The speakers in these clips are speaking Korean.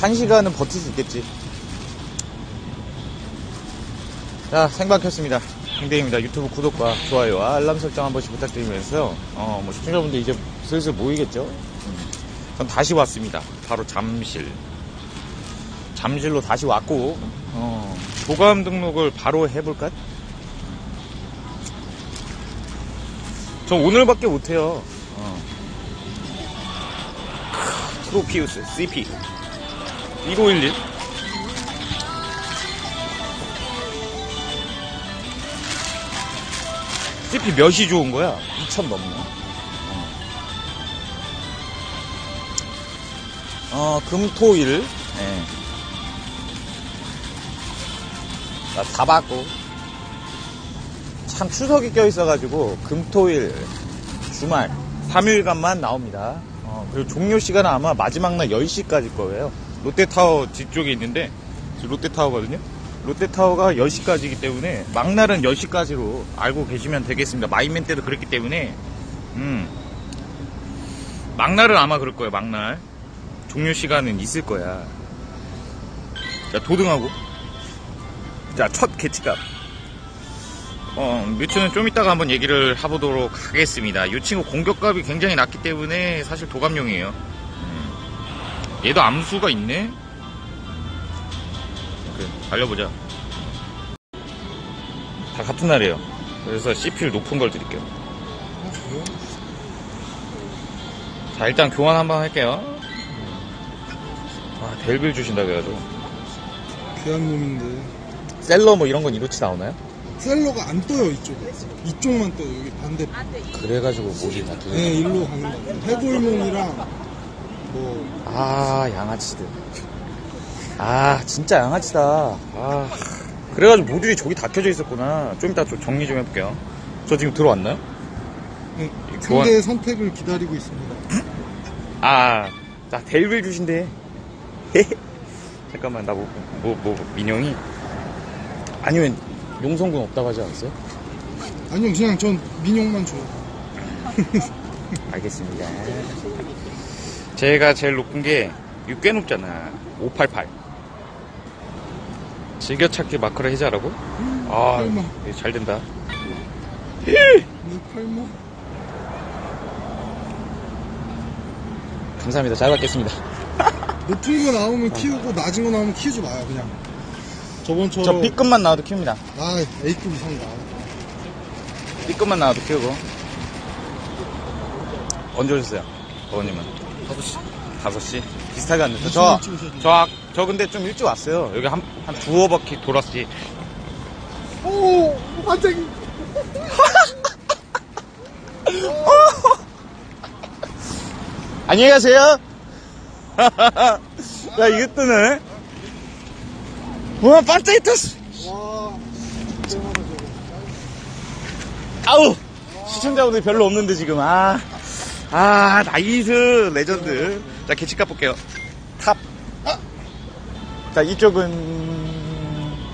한 시간은 버틸 수 있겠지. 자, 생방 켰습니다. 홍대입니다. 유튜브 구독과 좋아요와 알람 설정 한 번씩 부탁드리면서, 어, 뭐, 시청자분들 이제 슬슬 모이겠죠? 음. 전 다시 왔습니다. 바로 잠실. 잠실로 다시 왔고, 어, 도감 등록을 바로 해볼까? 저 오늘밖에 못해요. 어. 트로피우스, CP. 1511. CP 몇이 좋은 거야? 2천 넘네. 어, 금토일. 예. 나다 받고. 참 추석이 껴있어가지고, 금토일, 주말, 3일간만 나옵니다. 어, 그리고 종료 시간은 아마 마지막 날 10시까지 거예요. 롯데타워 뒤쪽에 있는데, 저 롯데타워거든요. 롯데타워가 10시까지이기 때문에, 막날은 10시까지로 알고 계시면 되겠습니다. 마이맨 때도 그랬기 때문에, 음. 막날은 아마 그럴 거예요, 막날. 종료 시간은 있을 거야. 자, 도등하고. 자, 첫 개치값. 어, 뮤츠는 좀 이따가 한번 얘기를 해보도록 하겠습니다. 이 친구 공격값이 굉장히 낮기 때문에 사실 도감용이에요. 음. 얘도 암수가 있네? 그래, 달려보자. 다 같은 날이에요. 그래서 CP를 높은 걸 드릴게요. 자, 일단 교환 한번 할게요. 아, 델빌 주신다 그래가지고. 귀한 놈인데 셀러 뭐 이런 건 이로치 나오나요? 셀러가 안 떠요 이쪽에 이쪽만 떠요 여기 반대 그래가지고 못이 나 두. 네 일로 가는 거 해골몬이랑 뭐아 양아치들. 아 진짜 양아치다. 아. 그래가지고 모듈이 저기 다 켜져 있었구나. 좀 이따 좀 정리 좀 해볼게요. 저 지금 들어왔나요? 네, 교환- 상대의 선택을 기다리고 있습니다. 아자 델빌 주신대. 잠깐만 나 뭐 뭐 뭐 민영이? 아니면 용성군 없다고 하지 않았어요? 아니요 그냥 전 민용만 줘요. 알겠습니다 제가 제일 높은 게 이거 꽤 높잖아. 588 즐겨찾기 마크를 해자라고? 아 설마. 이거 잘 된다. 네 팔모 감사합니다. 잘 받겠습니다. 높은 거 나오면 키우고 낮은 거 나오면 키우지 마요 그냥. 저번처럼 저 B급만 나와도 키웁니다. 아 A급 이상 나와. B급만 나와도 키우고. 언제 오셨어요? 어머님은 5시? 5시? 비슷하게 왔는데. 저. 저, 아- 저 근데 좀 일찍 왔어요. 여기 한, 한 두어 바퀴 돌았지. 오 반짝이. 안녕히 가세요. 야 이거 뜨네. 와 반짝이 떴어. 와 대단하다. 저거 아우 시청자분들이 별로 없는데 지금. 아, 아 나이스 레전드. 자 개치값 볼게요. 탑. 자 이쪽은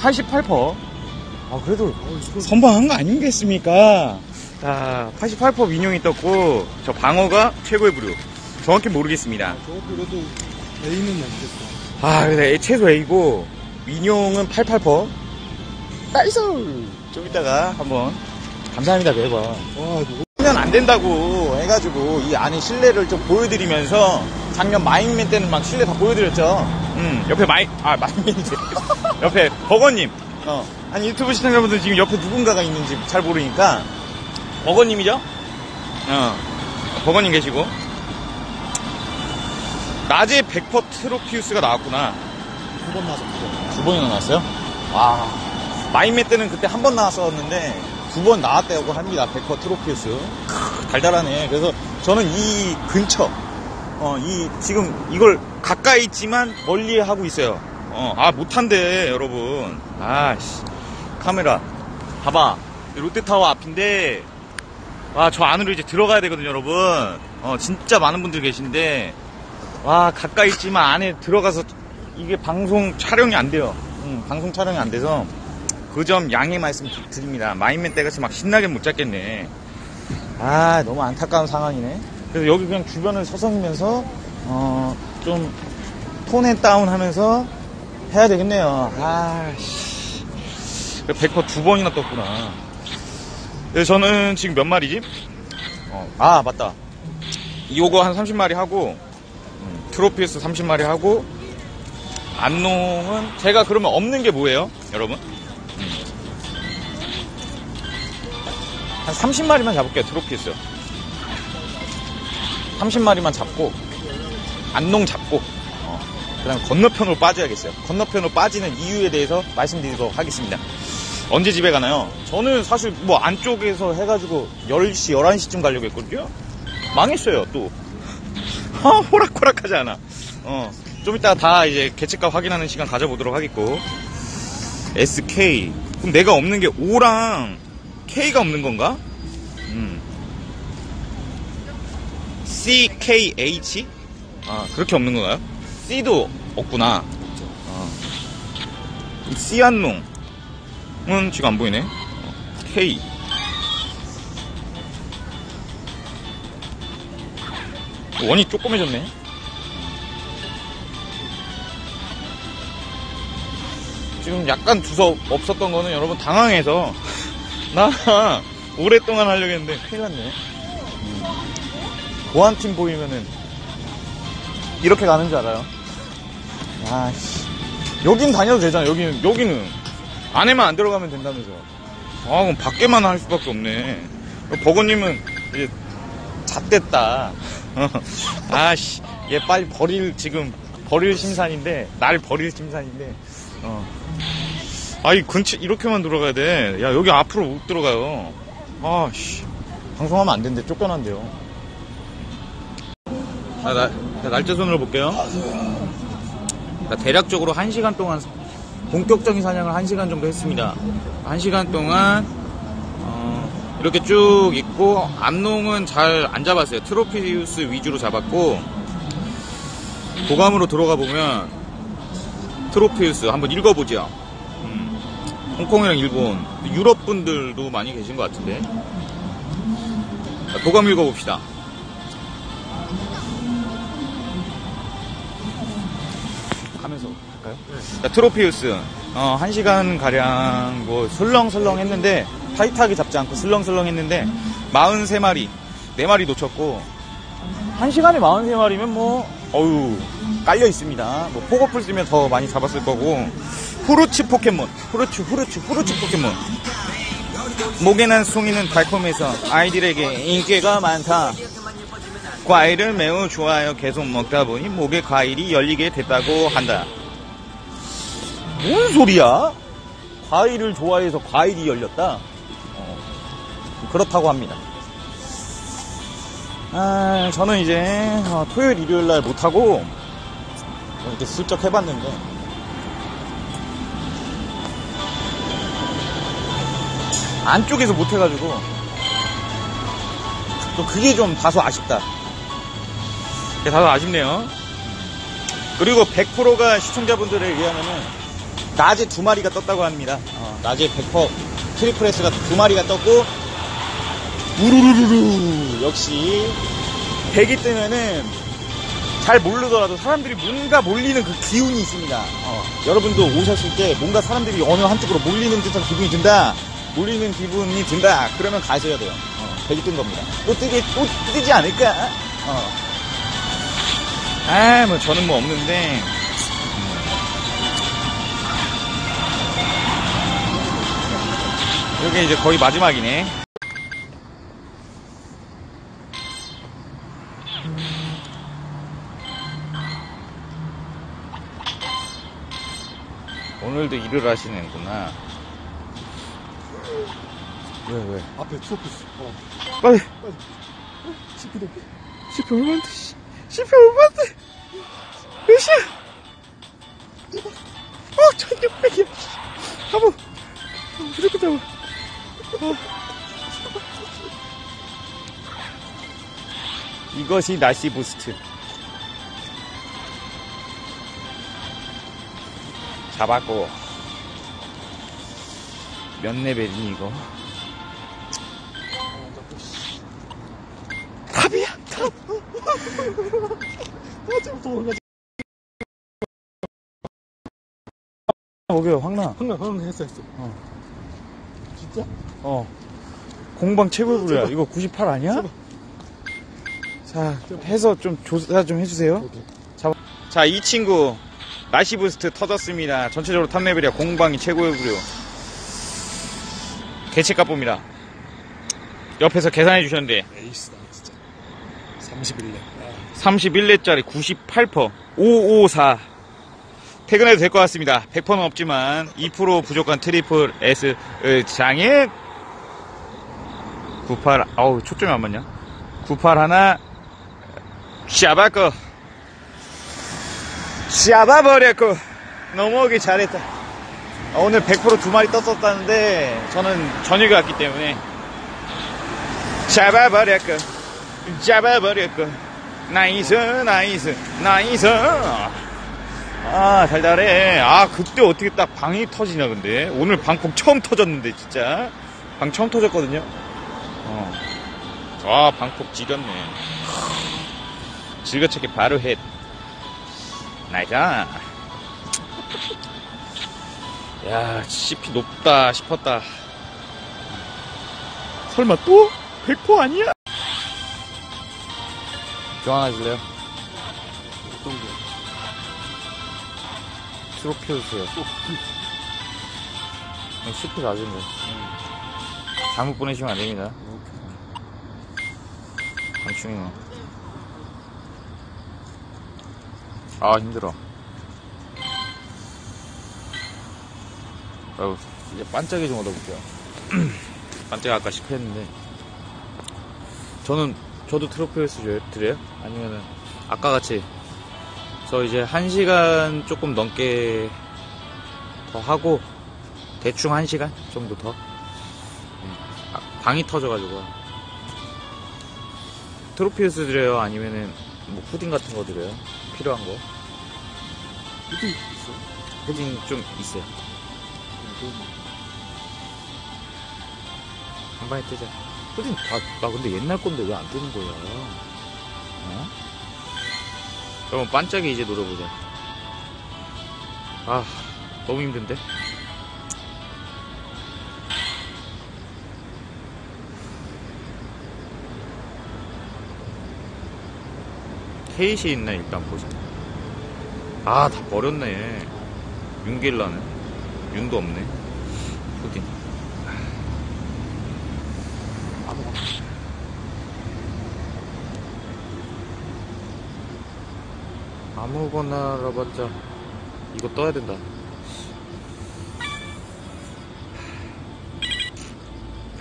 88%. 아 그래도 선방한 거 아니겠습니까? 자 88% 민용이 떴고 저 방어가 최고의 부류. 정확히 모르겠습니다. 저거 그래도 A는 넘겠다 아 근데 최소 A고 민용은 88% 나이스! 좀 이따가 한번 감사합니다 매번. 와 이거 하면 안 된다고 해가지고 이 안에 실내를 좀 보여드리면서 작년 마인맨 때는 막 실내 다 보여드렸죠. 음, 옆에 마이, 아, 마인맨이지. 옆에 버거님. 어. 아니, 유튜브 시청자분들 지금 옆에 누군가가 있는지 잘 모르니까. 버거님이죠? 어. 버거님 계시고. 낮에 100% 트로피우스가 나왔구나. 두 번 나서 두 번이나 나왔어요? 와. 마인맨 때는 그때 한 번 나왔었는데 두 번 나왔다고 합니다. 100% 트로피우스. 크, 달달하네. 그래서 저는 이 근처, 어, 이, 지금 이걸 가까이 있지만 멀리 하고 있어요. 어, 아, 못한대, 여러분. 아, 씨. 카메라. 봐봐. 롯데타워 앞인데, 와, 저 안으로 이제 들어가야 되거든요, 여러분. 어, 진짜 많은 분들 계신데, 와, 가까이 있지만 안에 들어가서 이게 방송 촬영이 안 돼요. 음, 방송 촬영이 안 돼서 그 점 양해 말씀 드- 드립니다. 마인맨 때같이 막 신나게 못 잡겠네. 아, 너무 안타까운 상황이네. 그래서 여기 그냥 주변을 서성이면서, 어, 좀 톤앤 다운 하면서 해야 되겠네요. 아, 씨. 100%두 번이나 떴구나. 그래서 저는 지금 몇 마리지? 어, 아, 맞다. 요거 한 30마리 하고, 음, 트로피스 30마리 하고, 안농은 제가 그러면 없는 게 뭐예요, 여러분? 한 30마리만 잡을게요, 트로피스. 30마리만 잡고, 안농 잡고, 어, 그 다음 건너편으로 빠져야겠어요. 건너편으로 빠지는 이유에 대해서 말씀드리도록 하겠습니다. 언제 집에 가나요? 저는 사실 뭐 안쪽에서 해가지고 10시, 11시쯤 가려고 했거든요? 망했어요, 또. 아, 호락호락하지 않아. 어, 좀 이따 다 이제 개체값 확인하는 시간 가져보도록 하겠고. SK. 그럼 내가 없는 게 O랑 K가 없는 건가? 음. CKH? 아, 그렇게 없는 건가요? C도 없구나. 어. C한농. 은 지금 안 보이네. 어, K. 원이 조그매졌네. 지금 약간 두서 없었던 거는 여러분 당황해서 나 오랫동안 하려고 했는데 큰일 났네. 음. 보안팀 보이면은 이렇게 가는 줄 알아요. 야, 씨. 여긴 다녀도 되잖아. 여기는 여기는 안에만 안 들어가면 된다면서. 아, 그럼 밖에만 할 수밖에 없네. 버거님은 이제 잣됐다. 아씨, 얘 빨리 버릴 지금 버릴 심산인데 날 버릴 심산인데. 어. 아이 근처 이렇게만 들어가야 돼. 야 여기 앞으로 못 들어가요. 아씨, 방송하면 안 된대. 쫓겨난대요. 자, 나, 자, 날짜 손으로 볼게요. 자, 대략적으로 1시간 동안 본격적인 사냥을 1시간 정도 했습니다. 1시간 동안 어, 이렇게 쭉 있고 암농은 잘 안 잡았어요. 트로피우스 위주로 잡았고 도감으로 들어가 보면 트로피우스 한번 읽어보죠. 음, 홍콩이랑 일본, 유럽 분들도 많이 계신 것 같은데 자, 도감 읽어봅시다. 하면서 할까요? 자, 트로피우스 어, 1시간 가량 뭐 슬렁슬렁 했는데 타이트하게 잡지 않고 슬렁슬렁 했는데 43마리 4마리 놓쳤고 1시간에 43마리면 뭐 어유 깔려 있습니다. 뭐 포거풀 쓰면 더 많이 잡았을 거고 후르츠 포켓몬 후르츠 후르츠 후르츠 포켓몬 목에 난 송이는 달콤해서 아이들에게 인기가 많다. 과일을 매우 좋아하여 계속 먹다 보니 목에 과일이 열리게 됐다고 한다. 뭔 소리야? 과일을 좋아해서 과일이 열렸다? 어, 그렇다고 합니다. 아, 저는 이제 어, 토요일, 일요일 날 못하고 이렇게 슬쩍 해봤는데 안쪽에서 못해가지고 또 그게 좀 다소 아쉽다. 그게 다소 아쉽네요. 그리고 100%가 시청자분들에 의하면은 낮에 두 마리가 떴다고 합니다. 어, 낮에 100% 트리플레스가 두 마리가 떴고 우르르르르 역시 백이 뜨면은 잘 모르더라도 사람들이 뭔가 몰리는 그 기운이 있습니다. 어, 여러분도 오셨을 때 뭔가 사람들이 어느 한쪽으로 몰리는 듯한 기분이 든다. 몰리는 기분이 든다. 그러면 가셔야 돼요. 어, 백이 뜬 겁니다. 또 뜨기 또 뜨지 않을까? 어. 아, 뭐 저는 뭐 없는데 여기 이제 거의 마지막이네. 오늘도 일을 하시는구나. 왜, 왜? 앞에 트로피스. 어. 빨리! CP도. CP 얼마인데, 씨. CP 얼마인데? 몇이야? 어, 1600이야. 가보. 어, 무조건 잡아. 어. 이것이 날씨 부스트. 잡았고. 몇 레벨이니, 이거? 탑이야, 탑! 아, 지금 도망가지. 거기요, 황나. 황나 황나 했어 했어. 어. 진짜? 어. 공방 최고의 부류야. 이거 98 아니야? 제발. 자, 해서 좀 조사 좀 해주세요. 오케이. 자, 이 친구 나시 부스트 터졌습니다. 전체적으로 탑 레벨이야. 공방이 최고의 부류. 개체값 봅니다. 옆에서 계산해 주셨는데. 에이스다 진짜. 31렙. 아, 31레짜리 98퍼. 554 퇴근해도 될 것 같습니다. 100%는 없지만 2% 부족한 트리플 S 장애. 98 아우 초점이 안 맞냐? 98 하나. 샤바꺼. 샤바버렸고. 넘어오기 잘했다. 아, 오늘 100%두 마리 떴었다는데 저는 저녁에 왔기 때문에 잡아버렸고 잡아버렸고. 나이스 나이스 나이스. 아 달달해. 아 그때 어떻게 딱 방이 터지냐 근데. 오늘 방콕 처음 터졌는데 진짜. 방 처음 터졌거든요. 어. 아 방콕 지렸네. 즐거차게 바로 헷 나이스 야 CP 높다 싶었다 설마 또? 100% 아니야? 교환하실래요? 어떤 거? 트로피우스요. CP 낮은 거. 잘못 보내시면 안 됩니다. 방충이네. 아, 힘들어. 아유, 이제 반짝이 좀 얻어볼게요. 반짝이 아까 실패했는데. 저는, 저도 트로피우스? 드려요? 아니면은, 아까 같이, 저 이제 한 시간 조금 넘게 더 하고, 대충 한 시간 정도 더. 음, 아, 방이 터져가지고. 트로피우스 드려요? 아니면은, 뭐, 푸딩 같은 거 드려요? 필요한 거? 어디 있어? 푸딩 좀 있어요. 한 방에 뜨자. 푸딩 다, 나 근데 옛날 건데 왜 안 뜨는 거야? 어? 그럼 반짝이 이제 노려보자. 아, 너무 힘든데? 케이시 있나 일단 보자. 아, 다 버렸네. 윤길라는. 윤도 없네. 푸딩. 아무거나 라봤자 이거 떠야 된다.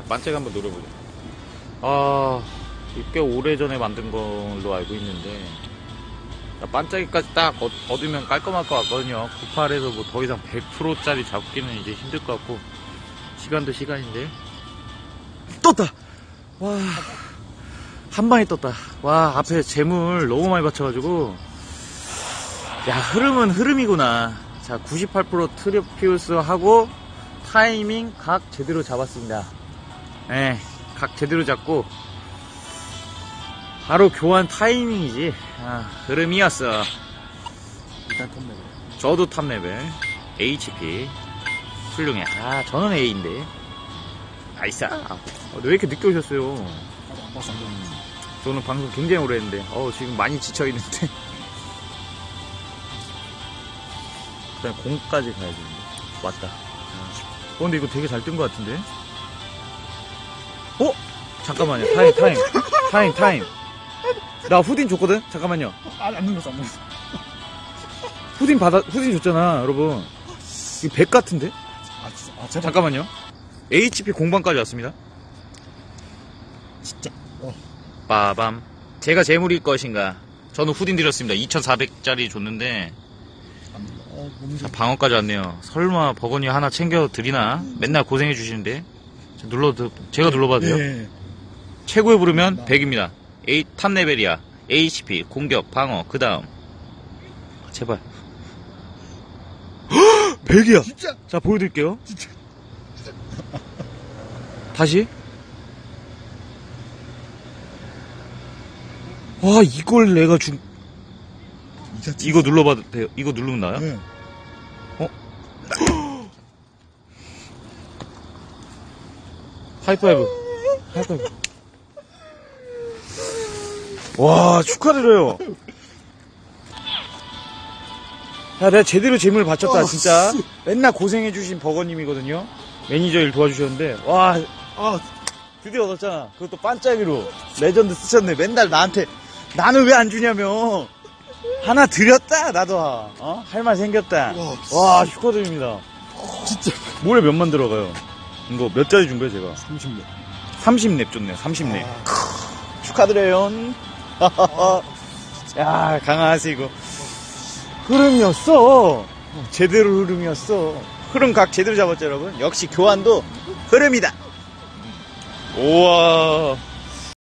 반짝 한번 노려보자. 아, 이꽤 오래전에 만든 걸로 알고 있는데 자, 반짝이까지 딱 얻- 얻으면 깔끔할 것 같거든요. 98에서 뭐 더 이상 100%짜리 잡기는 이제 힘들 것 같고 시간도 시간인데 떴다. 와, 한 방에 떴다. 와, 앞에 재물 너무 많이 받쳐가지고 야, 흐름은 흐름이구나. 자, 98% 트리피우스 하고 타이밍 각 제대로 잡았습니다. 예, 각 제대로 잡고 바로 교환 타이밍이지. 아, 흐름이었어. 일단 톱네. 저도 탑 레벨 HP 훌륭해. 아, 저는 A인데. 나이스. 아, 왜 이렇게 늦게 오셨어요? 저는 방송 굉장히 오래 했는데, 어 지금 많이 지쳐 있는데. 그다음 공까지 가야 되는데. 왔다. 어, 근데 이거 되게 잘 뜬 것 같은데? 어? 잠깐만요. 타임, 타임. 타임, 타임. 나 후딘 줬거든? 잠깐만요. 아, 안 눌렀어, 안 눌렀어. 후딘 받아, 후딘 줬잖아, 여러분. 이거 100 같은데? 아, 진짜. 아, 제발. 잠깐만요. HP 공방까지 왔습니다. 진짜. 어. 빠밤. 제가 재물일 것인가? 저는 후딘 드렸습니다. 2,400짜리 줬는데, 어, 자, 좀. 방어까지 왔네요. 설마 버거니 하나 챙겨 드리나? 맨날 고생해 주시는데. 자, 눌러도, 제가 눌러봐도 돼요? 네. 최고에 부르면 100입니다. A 탑 레벨이야. HP 공격 방어 그 다음 아, 제발 100이야 진짜? 자 보여드릴게요 진짜? 다시 와 이걸 내가 준 중... 이거 눌러봐도 돼요? 이거 누르면 나와요? 네. 어? 하이파이브 하이파이브 와, 축하드려요. 야, 내가 제대로 재물 바쳤다, 어, 진짜. 씨. 맨날 고생해주신 버거님이거든요. 매니저 일 도와주셨는데, 와, 아, 드디어 얻었잖아. 그것도 반짝이로. 레전드 쓰셨네. 맨날 나한테, 나는 왜 안 주냐며. 하나 드렸다, 나도. 어? 할 말 생겼다. 와, 와, 축하드립니다. 진짜. 모래 몇만 들어가요? 이거 몇 짜리 준 거예요, 제가? 30년. 30렙 줬네요, 30렙. 아, 축하드려요. 야, 강하시고. 흐름이었어. 제대로 흐름이었어. 흐름 각 제대로 잡았죠, 여러분? 역시 교환도 흐름이다. 우와.